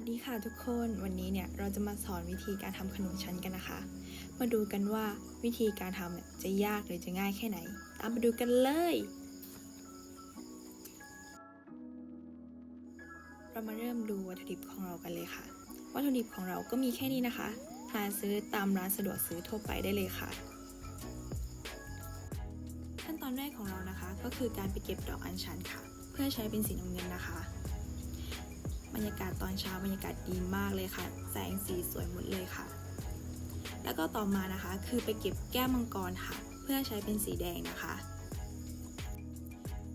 วัสดีค่ะทุกคนวันนี้เนี่ยเราจะมาสอนวิธีการทำขนมชั้นกันนะคะ มาดูกันว่าวิธีการทำเนี่ยจะยากหรือจะง่ายแค่ไหน ตามมาดูกันเลย เรามาเริ่มดูวัตถุดิบของเรากันเลยค่ะ วัตถุดิบของเราก็มีแค่นี้นะคะ หาซื้อตามร้านสะดวกซื้อทั่วไปได้เลยค่ะ ขั้นตอนแรกของเรานะคะ ก็คือการไปเก็บดอกอัญชันค่ะ เพื่อใช้เป็นสีน้ำเงินนะคะ รรยากาศตอนเช้าบรรยากาศดีมากเลยค่ะ แสงสีสวยหมดเลยค่ะ แล้วก็ต่อมานะคะ คือไปเก็บแก้วมังกรค่ะ เพื่อใช้เป็นสีแดงนะคะ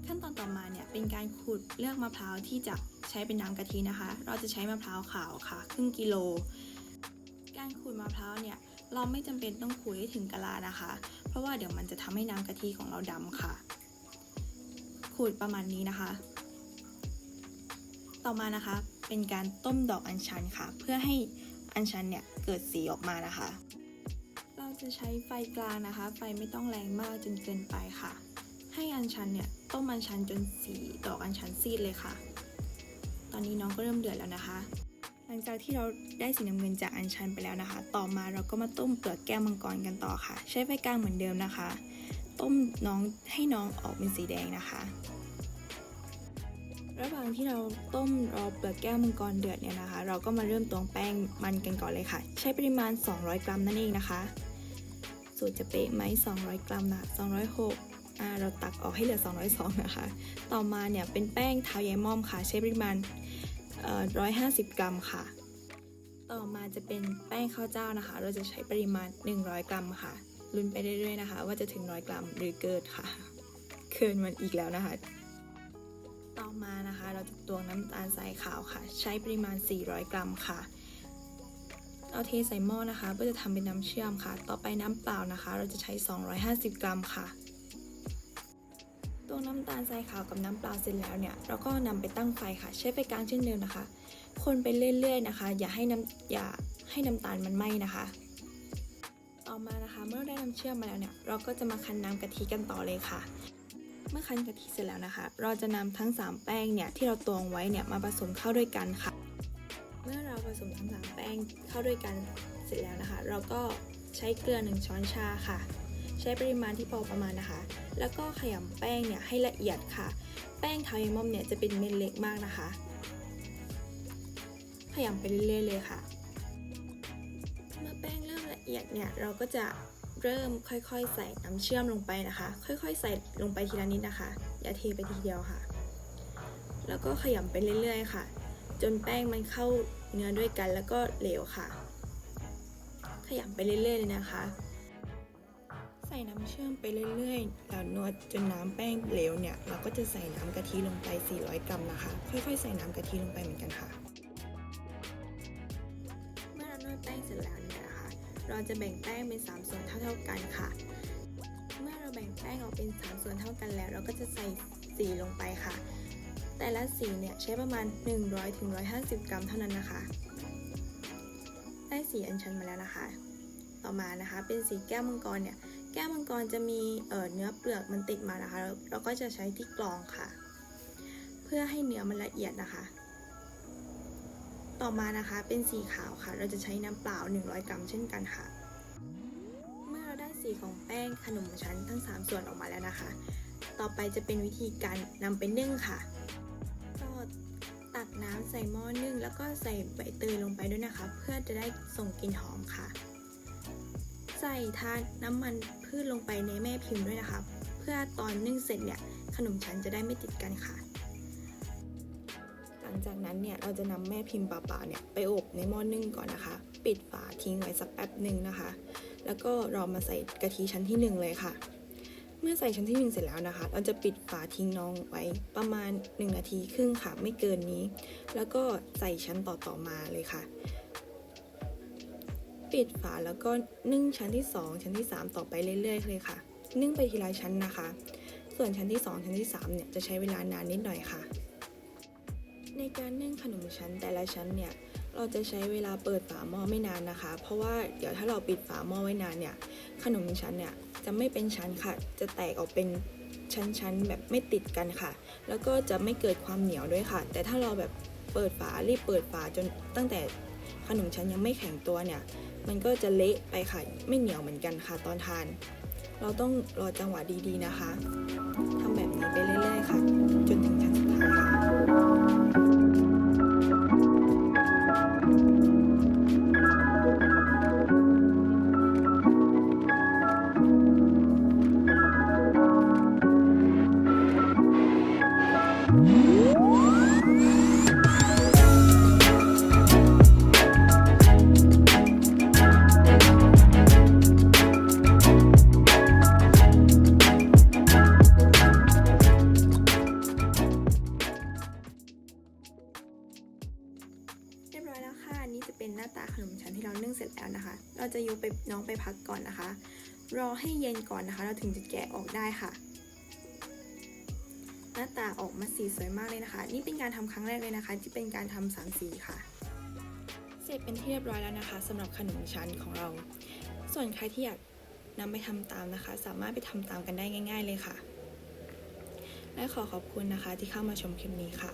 ขั้นตอนต่อมาเนี่ยเป็นการขูดเลือกมะพร้าวที่จะใช้เป็นน้ำกะทินะคะ เราจะใช้มะพร้าวขาวค่ะ ครึ่งกิโล การขูดมะพร้าวเนี่ยเราไม่จำเป็นต้องขูดให้ถึงกะลานะคะ เพราะว่าเดี๋ยวมันจะทำให้น้ำกะทิของเราดำค่ะ ขูดประมาณนี้นะคะ ต่อมานะคะ เป็นการต้มดอกอัญชันค่ะ เพื่อให้อัญชันเนี่ยเกิดสีออกมานะคะ เราจะใช้ไฟกลางนะคะ ไฟไม่ต้องแรงมากจนเกินไปค่ะ ให้อัญชันเนี่ยต้มอัญชันจนสีดอกอัญชันซีดเลยค่ะ ตอนนี้น้องก็เริ่มเดือดแล้วนะคะ หลังจากที่เราได้สีน้ำเงินจากอัญชันไปแล้วนะคะ ต่อมาเราก็มาต้มเปลือกแก้วมังกรกันต่อค่ะ ใช้ไฟกลางเหมือนเดิมนะคะ ต้มน้องให้น้องออกเป็นสีแดงนะคะ ระหว่างที่เราต้มรอเปลือกแก้วมังกรเดือดเนี่ยนะคะ เราก็มาเริ่มตวงแป้งมันกันก่อนเลยค่ะ ใช้ปริมาณ 200 กรัมนั่นเองนะคะ สูตรจะเป๊ะไหม200 กรัมนะ206อ่าเราตักออกให้เหลือ 202 นะคะ ต่อมาเนี่ยเป็นแป้งเท้าแยม่อมค่ะ ใช้ปริมาณ150 กรัมค่ะ ต่อมาจะเป็นแป้งข้าวเจ้านะคะ เราจะใช้ปริมาณ 100 กรัมค่ะลุ้นไปเรื่อยๆนะคะ ว่าจะถึง 100 กรัมหรือเกินค่ะ เกินมันอีกแล้วนะคะ ต่อมานะคะ เราจะตวงน้ำตาลทรายขาวค่ะ ใช้ปริมาณ 400 กรัมค่ะ เอาเทใส่หม้อนะคะเพื่อจะทำเป็นน้ำเชื่อมค่ะ ต่อไปน้ำเปล่านะคะ เราจะใช้ 250 กรัมค่ะตวงน้ำตาลทรายขาวกับน้ำเปล่าเสร็จแล้วเนี่ยเราก็นำไปตั้งไฟค่ะ ใช้ไฟกลางเช่นเดิมนะคะ คนไปเรื่อยๆนะคะ อย่าให้น้ำอย่าให้น้ำตาลมันไหม้นะคะ ต่อมานะคะเมื่อได้น้ำเชื่อมมาแล้วเนี่ยเราก็จะมาคั้นน้ำกะทิกันต่อเลยค่ะ เมื่อคั้นกะทิเสร็จแล้วนะคะ เราจะนำทั้ง 3 แป้งเนี่ยที่เราตวงไว้เนี่ยมาผสมเข้าด้วยกันค่ะ เมื่อเราผสมทั้ง 3 แป้งเข้าด้วยกันเสร็จแล้วนะคะ เราก็ใช้เกลือ 1 ช้อนชาค่ะ ใช้ปริมาณที่พอประมาณนะคะ แล้วก็ขยำแป้งเนี่ยให้ละเอียดค่ะ แป้งเทาเยมอมเนี่ยจะเป็นเม็ดเล็กมากนะคะ ขยำไปเรื่อยๆเลยค่ะ เมื่อแป้งเริ่มละเอียดเนี่ยเราก็จะ เริ่มค่อยๆ ใส่น้ำเชื่อมลงไปนะคะ ค่อยๆ ใส่ลงไปทีละนิดนะคะ อย่าเทไปทีเดียวค่ะ แล้วก็ขยำไปเรื่อยๆค่ะ จนแป้งมันเข้าเนื้อด้วยกันแล้วก็เหลวค่ะ ขยำไปเรื่อยๆเลยนะคะ ใส่น้ำเชื่อมไปเรื่อยๆแล้วนวดจนน้ำแป้งเหลวเนี่ย เราก็จะใส่น้ำกะทิลงไป 400 กรัมนะคะ ค่อยๆ ใส่น้ำกะทิลงไปเหมือนกันค่ะ เราจะแบ่งแป้งเป็น 3 ส่วนเท่าๆกันค่ะ เมื่อเราแบ่งแป้งออกเป็น 3 ส่วนเท่ากันแล้ว เราก็จะใส่สีลงไปค่ะ แต่ละสีเนี่ยใช้ประมาณ 100ถึง150 กรัมเท่านั้นนะคะ ได้สีอัญชันมาแล้วนะคะ ต่อมานะคะเป็นสีแก้วมังกรเนี่ยแก้วมังกรจะมีเอ่อเนื้อเปลือกมันติดมานะคะ เราก็จะใช้ที่กรองค่ะ เพื่อให้เนื้อมันละเอียดนะคะ ต่อมานะคะเป็นสีขาวค่ะ เราจะใช้น้ำเปล่า 100 กรัมเช่นกันค่ะ เมื่อเราได้สีของแป้งขนมชั้นทั้ง 3 ส่วนออกมาแล้วนะคะ ต่อไปจะเป็นวิธีการนำไปนึ่งค่ะ ก็ตักน้ำใส่หม้อนึ่ง แล้วก็ใส่ใบเตยลงไปด้วยนะคะ เพื่อจะได้ส่งกลิ่นหอมค่ะ ใส่ทานน้ำมันพืชลงไปในแม่พิมพ์ด้วยนะคะ เพื่อตอนนึ่งเสร็จเนี่ยขนมชั้นจะได้ไม่ติดกันค่ะ จากนั้นเนี่ยเราจะนำแม่พิมพ์เปล่าๆเนี่ยไปอบในหม้อนึ่งก่อนนะคะ ปิดฝาทิ้งไว้สักแป๊บหนึ่งนะคะ แล้วก็เรามาใส่กะทิชั้นที่หนึ่งเลยค่ะ เมื่อใส่ชั้นที่หนึ่งเสร็จแล้วนะคะ เราจะปิดฝาทิ้งน้องไว้ประมาณ 1 นาทีครึ่งค่ะไม่เกินนี้ แล้วก็ใส่ชั้นต่อๆมาเลยค่ะ ปิดฝาแล้วก็นึ่งชั้นที่ 2 ชั้นที่ 3 ต่อไปเรื่อยๆเลยค่ะ นึ่งไปทีละชั้นนะคะ ส่วนชั้นที่ 2 ชั้นที่3เนี่ยจะใช้เวลานานนิดหน่อยค่ะ ในการนึ่งขนมชั้นแต่ละชั้นเนี่ยเราจะใช้เวลาเปิดฝาหม้อไม่นานนะคะ เพราะว่าเดี๋ยวถ้าเราปิดฝาหม้อไว้นานเนี่ยขนมชั้นเนี่ยจะไม่เป็นชั้นค่ะ จะแตกออกเป็นชั้นๆแบบไม่ติดกันค่ะ แล้วก็จะไม่เกิดความเหนียวด้วยค่ะ แต่ถ้าเราแบบเปิดฝารีบเปิดฝาจนตั้งแต่ขนมชั้นยังไม่แข็งตัวเนี่ย มันก็จะเละไปค่ะ ไม่เหนียวเหมือนกันค่ะตอนทาน เราต้องรอจังหวะดีๆนะคะทำแบบนี้ไปเรื่อยๆค่ะ เราจะยุไปน้องไปพักก่อนนะคะ รอให้เย็นก่อนนะคะ เราถึงจะแกะออกได้ค่ะ หน้าตาออกมาสีสวยมากเลยนะคะ นี่เป็นการทำครั้งแรกเลยนะคะ ที่เป็นการทำสามสีค่ะ เสร็จเป็นที่เรียบร้อยแล้วนะคะสำหรับขนมชั้นของเรา ส่วนใครที่อยากนำไปทำตามนะคะ สามารถไปทำตามกันได้ง่าย ๆ เลยค่ะ และขอขอบคุณนะคะที่เข้ามาชมคลิปนี้ค่ะ